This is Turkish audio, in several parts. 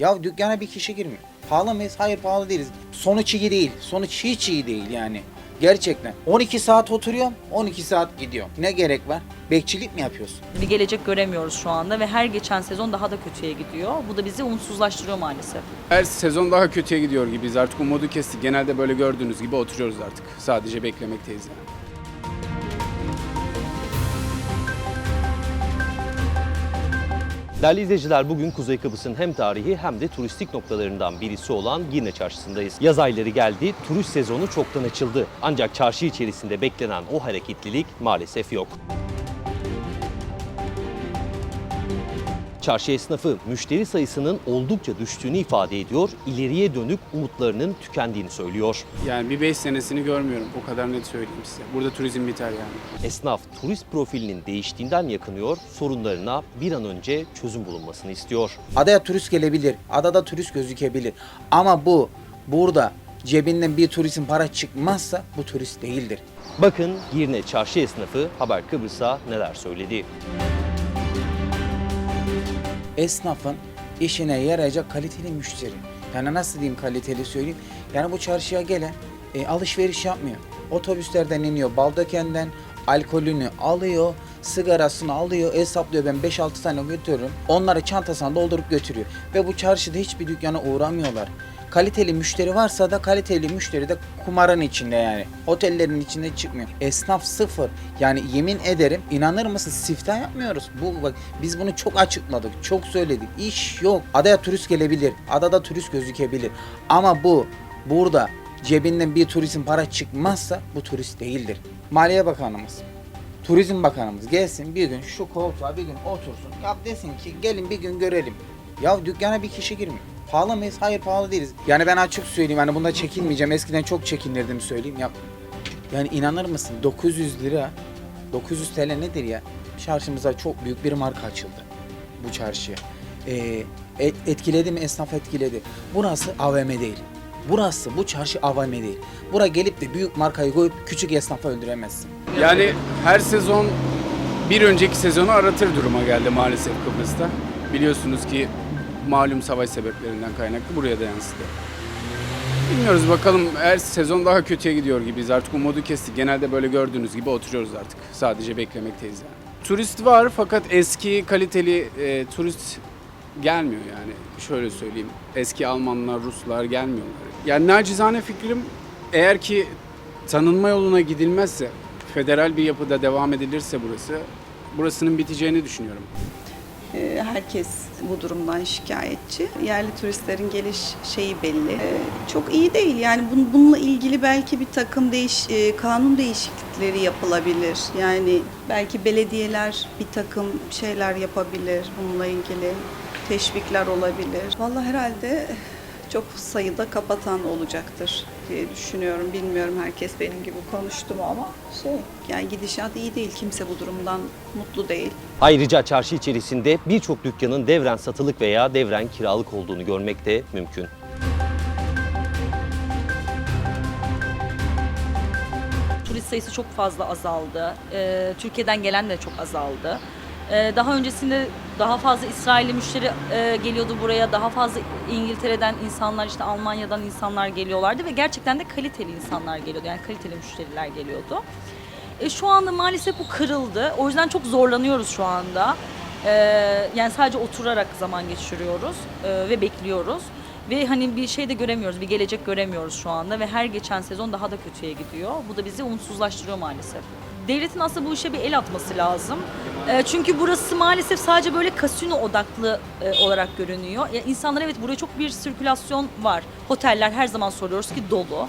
Ya dükkana bir kişi girmiyor. Pahalı mıyız? Hayır pahalı değiliz. Sonuç iyi değil. Sonuç hiç iyi değil yani. Gerçekten. 12 saat oturuyorum, 12 saat gidiyorum. Ne gerek var? Bekçilik mi yapıyorsun? Bir gelecek göremiyoruz şu anda ve her geçen sezon daha da kötüye gidiyor. Bu da bizi umutsuzlaştırıyor maalesef. Her sezon daha kötüye gidiyor gibiyiz. Artık umudu kestik. Genelde böyle gördüğünüz gibi oturuyoruz artık. Sadece beklemekteyiz yani. Değerli izleyiciler bugün Kuzey Kıbrıs'ın hem tarihi hem de turistik noktalarından birisi olan Girne Çarşısı'ndayız. Yaz ayları geldi, turist sezonu çoktan açıldı. Ancak çarşı içerisinde beklenen o hareketlilik maalesef yok. Çarşı esnafı müşteri sayısının oldukça düştüğünü ifade ediyor, ileriye dönük umutlarının tükendiğini söylüyor. Yani bir 5 senesini görmüyorum. O kadar net söyleyeyim size. Burada turizm biter yani. Esnaf turist profilinin değiştiğinden yakınıyor, sorunlarına bir an önce çözüm bulunmasını istiyor. Adaya turist gelebilir. Adada turist gözükebilir. Ama bu burada cebinden bir turistin para çıkmazsa bu turist değildir. Bakın Girne çarşı esnafı Haber Kıbrıs'a neler söyledi. Esnafın işine yarayacak kaliteli müşteri. Yani nasıl diyeyim kaliteli söyleyeyim. Yani bu çarşıya gelen e, alışveriş yapmıyor. Otobüslerden iniyor, Baldöken'den alkolünü alıyor, sigarasını alıyor, hesaplıyor ben 5-6 tane götürürüm. Onları çantasına doldurup götürüyor. Ve bu çarşıda hiçbir dükkana uğramıyorlar. Kaliteli müşteri varsa da kaliteli müşteri de kumarın içinde yani. Otellerin içinde çıkmıyor. Esnaf sıfır. Yani yemin ederim inanır mısın siftah yapmıyoruz. Bu bak biz bunu çok açıkladık. Çok söyledik. İş yok. Adaya turist gelebilir. Adada turist gözükebilir. Ama bu burada cebinden bir turistin para çıkmazsa bu turist değildir. Maliye Bakanımız Turizm Bakanımız gelsin bir gün şu koltuğa bir gün otursun. Ya desin ki gelin bir gün görelim. Ya dükkana bir kişi girmiyor. Pahalı mıyız? Hayır pahalı değiliz. Yani ben açık söyleyeyim hani bunda çekinmeyeceğim. Eskiden çok çekinirdim söyleyeyim. Ya yani inanır mısın 900 lira 900 TL nedir ya? Çarşımıza çok büyük bir marka açıldı bu çarşıya. Ee, et- etkiledi mi? Esnaf etkiledi. Burası AVM değil. Burası bu çarşı AVM değil. Bura gelip de büyük markayı koyup küçük esnafı öldüremezsin. Yani her sezon bir önceki sezonu aratır duruma geldi maalesef Kıbrıs'ta. Biliyorsunuz ki malum savaş sebeplerinden kaynaklı buraya da yansıdı. Bilmiyoruz bakalım her sezon daha kötüye gidiyor gibiyiz. Artık umudu kestik. Genelde böyle gördüğünüz gibi oturuyoruz artık. Sadece beklemekteyiz yani. Turist var fakat eski kaliteli e, turist gelmiyor yani. Şöyle söyleyeyim. Eski Almanlar, Ruslar gelmiyorlar. Yani nacizane fikrim eğer ki tanınma yoluna gidilmezse, federal bir yapıda devam edilirse burası, burasının biteceğini düşünüyorum. Herkes bu durumdan şikayetçi. Yerli turistlerin geliş şeyi belli. Ee, Çok iyi değil. Yani bun- bununla ilgili belki bir takım değiş e, kanun değişiklikleri yapılabilir. Yani belki belediyeler bir takım şeyler yapabilir bununla ilgili. Teşvikler olabilir. Vallahi herhalde çok sayıda kapatan olacaktır diye düşünüyorum. Bilmiyorum herkes benim gibi konuştu mu ama şey yani gidişat iyi değil. Kimse bu durumdan mutlu değil. Ayrıca çarşı içerisinde birçok dükkanın devren satılık veya devren kiralık olduğunu görmek de mümkün. Turist sayısı çok fazla azaldı. Ee, Türkiye'den gelen de çok azaldı. Ee, daha öncesinde daha fazla İsrailli müşteri e, geliyordu buraya. Daha fazla İngiltere'den insanlar, işte Almanya'dan insanlar geliyorlardı ve gerçekten de kaliteli insanlar geliyordu. Yani kaliteli müşteriler geliyordu. E, şu anda maalesef bu kırıldı. O yüzden çok zorlanıyoruz şu anda. Ee, yani sadece oturarak zaman geçiriyoruz e, ve bekliyoruz. Ve hani bir şey de göremiyoruz, bir gelecek göremiyoruz şu anda ve her geçen sezon daha da kötüye gidiyor. Bu da bizi umutsuzlaştırıyor maalesef. Devletin aslında bu işe bir el atması lazım. E, çünkü burası maalesef sadece böyle kasino odaklı e, olarak görünüyor. Ya insanlar evet buraya çok bir sirkülasyon var. Oteller her zaman soruyoruz ki dolu.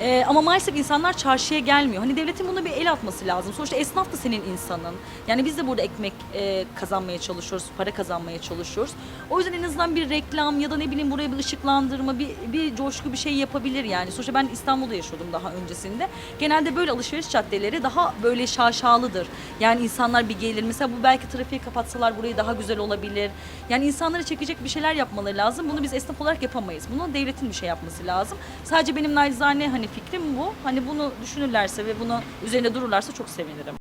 Ee, ama maalesef insanlar çarşıya gelmiyor. Hani devletin buna bir el atması lazım. Sonuçta esnaf da senin insanın. Yani biz de burada ekmek e, kazanmaya çalışıyoruz, para kazanmaya çalışıyoruz. O yüzden en azından bir reklam ya da ne bileyim buraya bir ışıklandırma, bir, bir coşku bir şey yapabilir yani. Sonuçta ben İstanbul'da yaşıyordum daha öncesinde. Genelde böyle alışveriş caddeleri daha böyle şaşalıdır. Yani insanlar bir gelir. Mesela bu belki trafiği kapatsalar burayı daha güzel olabilir. Yani insanları çekecek bir şeyler yapmaları lazım. Bunu biz esnaf olarak yapamayız. Bunu devletin bir şey yapması lazım. Sadece benim nacizane hani fikrim bu. Hani bunu düşünürlerse ve bunu üzerine dururlarsa çok sevinirim.